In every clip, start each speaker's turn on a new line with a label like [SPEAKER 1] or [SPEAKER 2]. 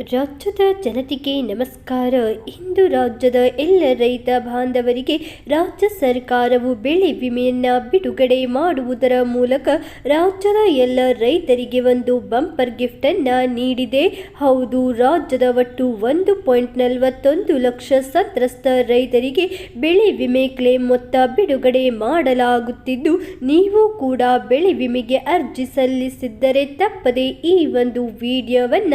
[SPEAKER 1] ರಾಜ್ಯದ ಜನತೆಗೆ ನಮಸ್ಕಾರ. ಇಂದು ರಾಜ್ಯದ ಎಲ್ಲ ರೈತ ಬಾಂಧವರಿಗೆ ರಾಜ್ಯ ಸರ್ಕಾರವು ಬೆಳೆ ವಿಮೆಯನ್ನು ಬಿಡುಗಡೆ ಮಾಡುವುದರ ಮೂಲಕ ರಾಜ್ಯದ ಎಲ್ಲ ರೈತರಿಗೆ ಒಂದು ಬಂಪರ್ ಗಿಫ್ಟನ್ನು ನೀಡಿದೆ. ಹೌದು, ರಾಜ್ಯದ ಒಟ್ಟು ಒಂದು ಪಾಯಿಂಟ್ ನಲವತ್ತೊಂದು ಲಕ್ಷ ಸಂತ್ರಸ್ತ ರೈತರಿಗೆ ಬೆಳೆ ವಿಮೆ ಕ್ಲೇಮ್ ಮೊತ್ತ ಬಿಡುಗಡೆ ಮಾಡಲಾಗುತ್ತಿದ್ದು, ನೀವು ಕೂಡ ಬೆಳೆ ವಿಮೆಗೆ ಅರ್ಜಿ ಸಲ್ಲಿಸಿದ್ದರೆ ತಪ್ಪದೆ ಈ ಒಂದು ವಿಡಿಯೋವನ್ನ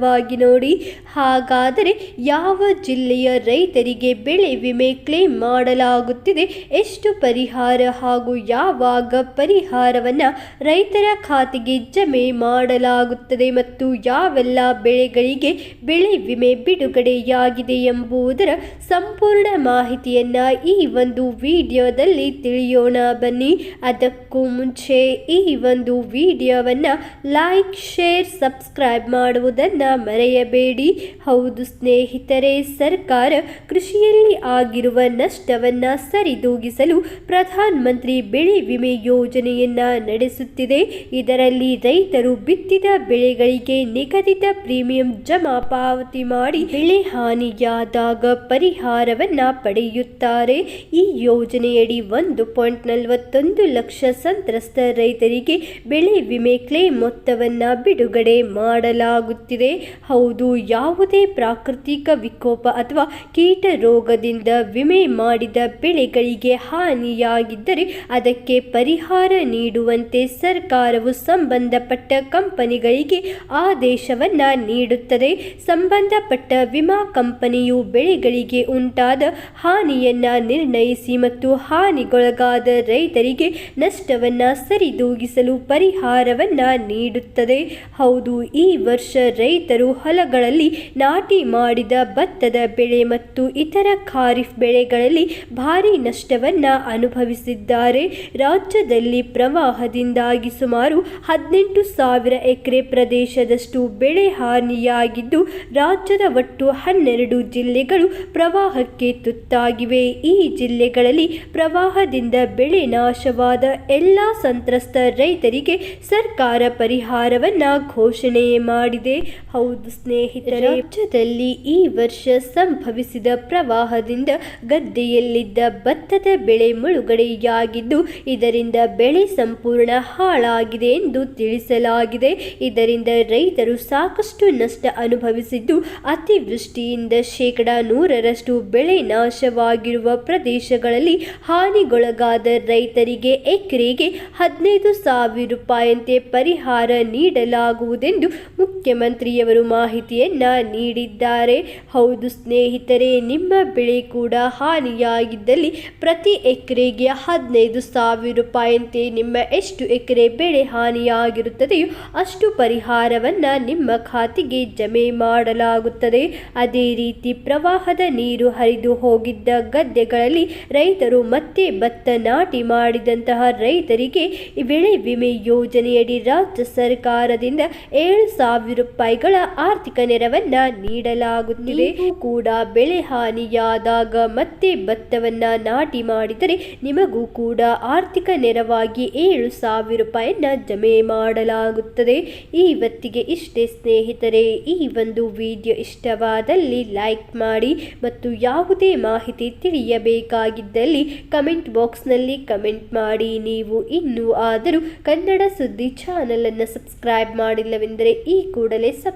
[SPEAKER 1] ಸಂಪೂರ್ಣವಾಗಿ ನೋಡಿ, ಹಾಗಾದರೆ ಯಾವ ಜಿಲ್ಲೆಯ ರೈತರಿಗೆ ಬೆಳೆ ವಿಮೆ ಕ್ಲೇಮ್ ಮಾಡಲಾಗುತ್ತಿದೆ? ಎಷ್ಟು ಪರಿಹಾರ ಹಾಗೂ ಯಾವಾಗ ಪರಿಹಾರವನ್ನು ರೈತರ ಖಾತೆಗೆ ಜಮೆ ಮಾಡಲಾಗುತ್ತದೆ ಮತ್ತು ಯಾವೆಲ್ಲ ಬೆಳೆಗಳಿಗೆ ಬೆಳೆ ವಿಮೆ ಬಿಡುಗಡೆಯಾಗಿದೆ ಎಂಬುದರ ಸಂಪೂರ್ಣ ಮಾಹಿತಿಯನ್ನು ಈ ಒಂದು ವಿಡಿಯೋದಲ್ಲಿ ತಿಳಿಯೋಣ ಬನ್ನಿ. ಅದಕ್ಕೂ ಮುಂಚೆ ಈ ಒಂದು ವಿಡಿಯೋವನ್ನು ಲೈಕ್, ಶೇರ್, ಸಬ್ಸ್ಕ್ರೈಬ್ ಮಾಡುವುದನ್ನು ಮರೆಯಬೇಡಿ. ಹೌದು ಸ್ನೇಹಿತರೆ, ಸರ್ಕಾರ ಕೃಷಿಯಲ್ಲಿ ಆಗಿರುವ ನಷ್ಟವನ್ನ ಸರಿದೂಗಿಸಲು ಪ್ರಧಾನ ಮಂತ್ರಿ ಬೆಳೆ ವಿಮೆ ಯೋಜನೆಯನ್ನ ನಡೆಸುತ್ತಿದೆ. ಇದರಲ್ಲಿ ರೈತರು ಬಿತ್ತಿದ ಬೆಳೆಗಳಿಗೆ ನಿಗದಿತ ಪ್ರೀಮಿಯಂ ಜಮಾ ಪಾವತಿ ಮಾಡಿ ಬೆಳೆ ಹಾನಿಯಾದಾಗ ಪರಿಹಾರವನ್ನ ಪಡೆಯುತ್ತಾರೆ. ಈ ಯೋಜನೆಯಡಿ ಒಂದು ಪಾಯಿಂಟ್ ನಲವತ್ತೊಂದು ಲಕ್ಷ ಸಂತ್ರಸ್ತ ರೈತರಿಗೆ ಬೆಳೆ ವಿಮೆ ಕ್ಲೇಮ್ ಮೊತ್ತವನ್ನ ಬಿಡುಗಡೆ ಮಾಡಲಾಗುತ್ತಿದೆ. ಹೌದು, ಯಾವುದೇ ಪ್ರಾಕೃತಿಕ ವಿಕೋಪ ಅಥವಾ ಕೀಟ ರೋಗದಿಂದ ವಿಮೆ ಮಾಡಿದ ಬೆಳೆಗಳಿಗೆ ಹಾನಿಯಾಗಿದ್ದರೆ ಅದಕ್ಕೆ ಪರಿಹಾರ ನೀಡುವಂತೆ ಸರ್ಕಾರವು ಸಂಬಂಧಪಟ್ಟ ಕಂಪನಿಗಳಿಗೆ ಆದೇಶವನ್ನ ನೀಡುತ್ತದೆ. ಸಂಬಂಧಪಟ್ಟ ವಿಮಾ ಕಂಪನಿಯು ಬೆಳೆಗಳಿಗೆ ಉಂಟಾದ ಹಾನಿಯನ್ನು ನಿರ್ಣಯಿಸಿ ಮತ್ತು ಹಾನಿಗೊಳಗಾದ ರೈತರಿಗೆ ನಷ್ಟವನ್ನ ಸರಿದೂಗಿಸಲು ಪರಿಹಾರವನ್ನು ನೀಡುತ್ತದೆ. ಹೌದು, ಈ ವರ್ಷ ರೈತರು ಹೊಲಗಳಲ್ಲಿ ನಾಟಿ ಮಾಡಿದ ಭತ್ತದ ಬೆಳೆ ಮತ್ತು ಇತರ ಖಾರಿಫ್ ಬೆಳೆಗಳಲ್ಲಿ ಭಾರಿ ನಷ್ಟವನ್ನು ಅನುಭವಿಸಿದ್ದಾರೆ. ರಾಜ್ಯದಲ್ಲಿ ಪ್ರವಾಹದಿಂದಾಗಿ ಸುಮಾರು ಹದಿನೆಂಟು ಸಾವಿರ ಎಕರೆ ಪ್ರದೇಶದಷ್ಟು ಬೆಳೆ ಹಾನಿಯಾಗಿದ್ದು, ರಾಜ್ಯದ ಒಟ್ಟು ಹನ್ನೆರಡು ಜಿಲ್ಲೆಗಳು ಪ್ರವಾಹಕ್ಕೆ ತುತ್ತಾಗಿವೆ. ಈ ಜಿಲ್ಲೆಗಳಲ್ಲಿ ಪ್ರವಾಹದಿಂದ ಬೆಳೆ ನಾಶವಾದ ಎಲ್ಲ ಸಂತ್ರಸ್ತ ರೈತರಿಗೆ ಸರ್ಕಾರ ಪರಿಹಾರವನ್ನು ಘೋಷಣೆ ಮಾಡಿದೆ. ಹೌದು ಸ್ನೇಹಿತರೆ. ರಾಜ್ಯದಲ್ಲಿ ಈ ವರ್ಷ ಸಂಭವಿಸಿದ ಪ್ರವಾಹದಿಂದ ಗದ್ದೆಯಲ್ಲಿದ್ದ ಭತ್ತದ ಬೆಳೆ ಮುಳುಗಡೆಯಾಗಿದ್ದು, ಇದರಿಂದ ಬೆಳೆ ಸಂಪೂರ್ಣ ಹಾಳಾಗಿದೆ ಎಂದು ತಿಳಿಸಲಾಗಿದೆ. ಇದರಿಂದ ರೈತರು ಸಾಕಷ್ಟು ನಷ್ಟ ಅನುಭವಿಸಿದ್ದು, ಅತಿವೃಷ್ಟಿಯಿಂದ ಶೇಕಡಾ ನೂರರಷ್ಟು ಬೆಳೆ ನಾಶವಾಗಿರುವ ಪ್ರದೇಶಗಳಲ್ಲಿ ಹಾನಿಗೊಳಗಾದ ರೈತರಿಗೆ ಎಕರೆಗೆ ಹದಿನೈದು ಸಾವಿರ ರೂಪಾಯಿಯಂತೆ ಪರಿಹಾರ ನೀಡಲಾಗುವುದೆಂದು ಮುಖ್ಯಮಂತ್ರಿಯವರು ಮಾಹಿತಿಯನ್ನ ನೀಡಿದ್ದಾರೆ. ಹೌದು ಸ್ನೇಹಿತರೆ, ನಿಮ್ಮ ಬೆಳೆ ಕೂಡ ಹಾನಿಯಾಗಿದ್ದಲ್ಲಿ ಪ್ರತಿ ಎಕರೆಗೆ ಹದಿನೈದು ಸಾವಿರ ರೂಪಾಯಿಯಂತೆ ನಿಮ್ಮ ಎಷ್ಟು ಎಕರೆ ಬೆಳೆ ಹಾನಿಯಾಗಿರುತ್ತದೆಯೋ ಅಷ್ಟು ಪರಿಹಾರವನ್ನ ನಿಮ್ಮ ಖಾತೆಗೆ ಜಮೆ ಮಾಡಲಾಗುತ್ತದೆ. ಅದೇ ರೀತಿ ಪ್ರವಾಹದ ನೀರು ಹರಿದು ಹೋಗಿದ್ದ ಗದ್ದೆಗಳಲ್ಲಿ ರೈತರು ಮತ್ತೆ ಭತ್ತ ನಾಟಿ ಮಾಡಿದಂತಹ ರೈತರಿಗೆ ಬೆಳೆ ವಿಮೆ ಯೋಜನೆಯಡಿ ರಾಜ್ಯ ಸರ್ಕಾರದಿಂದ ಏಳು ಸಾವಿರ ರೂಪಾಯಿಗಳ ಆರ್ಥಿಕ ನೆರವನ್ನ ನೀಡಲಾಗುತ್ತಿದೆ. ಕೂಡ ಬೆಳೆ ಹಾನಿಯಾದಾಗ ಮತ್ತೆ ಭತ್ತವನ್ನ ನಾಟಿ ಮಾಡಿದರೆ ನಿಮಗೂ ಕೂಡ ಆರ್ಥಿಕ ನೆರವಾಗಿ ಏಳು ಸಾವಿರ ರೂಪಾಯಿಯನ್ನ ಜಮೆ ಮಾಡಲಾಗುತ್ತದೆ. ಇವತ್ತಿಗೆ ಇಷ್ಟೇ ಸ್ನೇಹಿತರೆ, ಈ ಒಂದು ವಿಡಿಯೋ ಇಷ್ಟವಾದಲ್ಲಿ ಲೈಕ್ ಮಾಡಿ ಮತ್ತು ಯಾವುದೇ ಮಾಹಿತಿ ತಿಳಿಯಬೇಕಾಗಿದ್ದಲ್ಲಿ ಕಮೆಂಟ್ ಬಾಕ್ಸ್ನಲ್ಲಿ ಕಮೆಂಟ್ ಮಾಡಿ. ನೀವು ಇನ್ನೂ ಆದರೂ ಕನ್ನಡ ಸುದ್ದಿ ಚಾನಲನ್ನು ಸಬ್ಸ್ಕ್ರೈಬ್ ಮಾಡಿಲ್ಲವೆಂದರೆ ಈ ಕೂಡಲೇ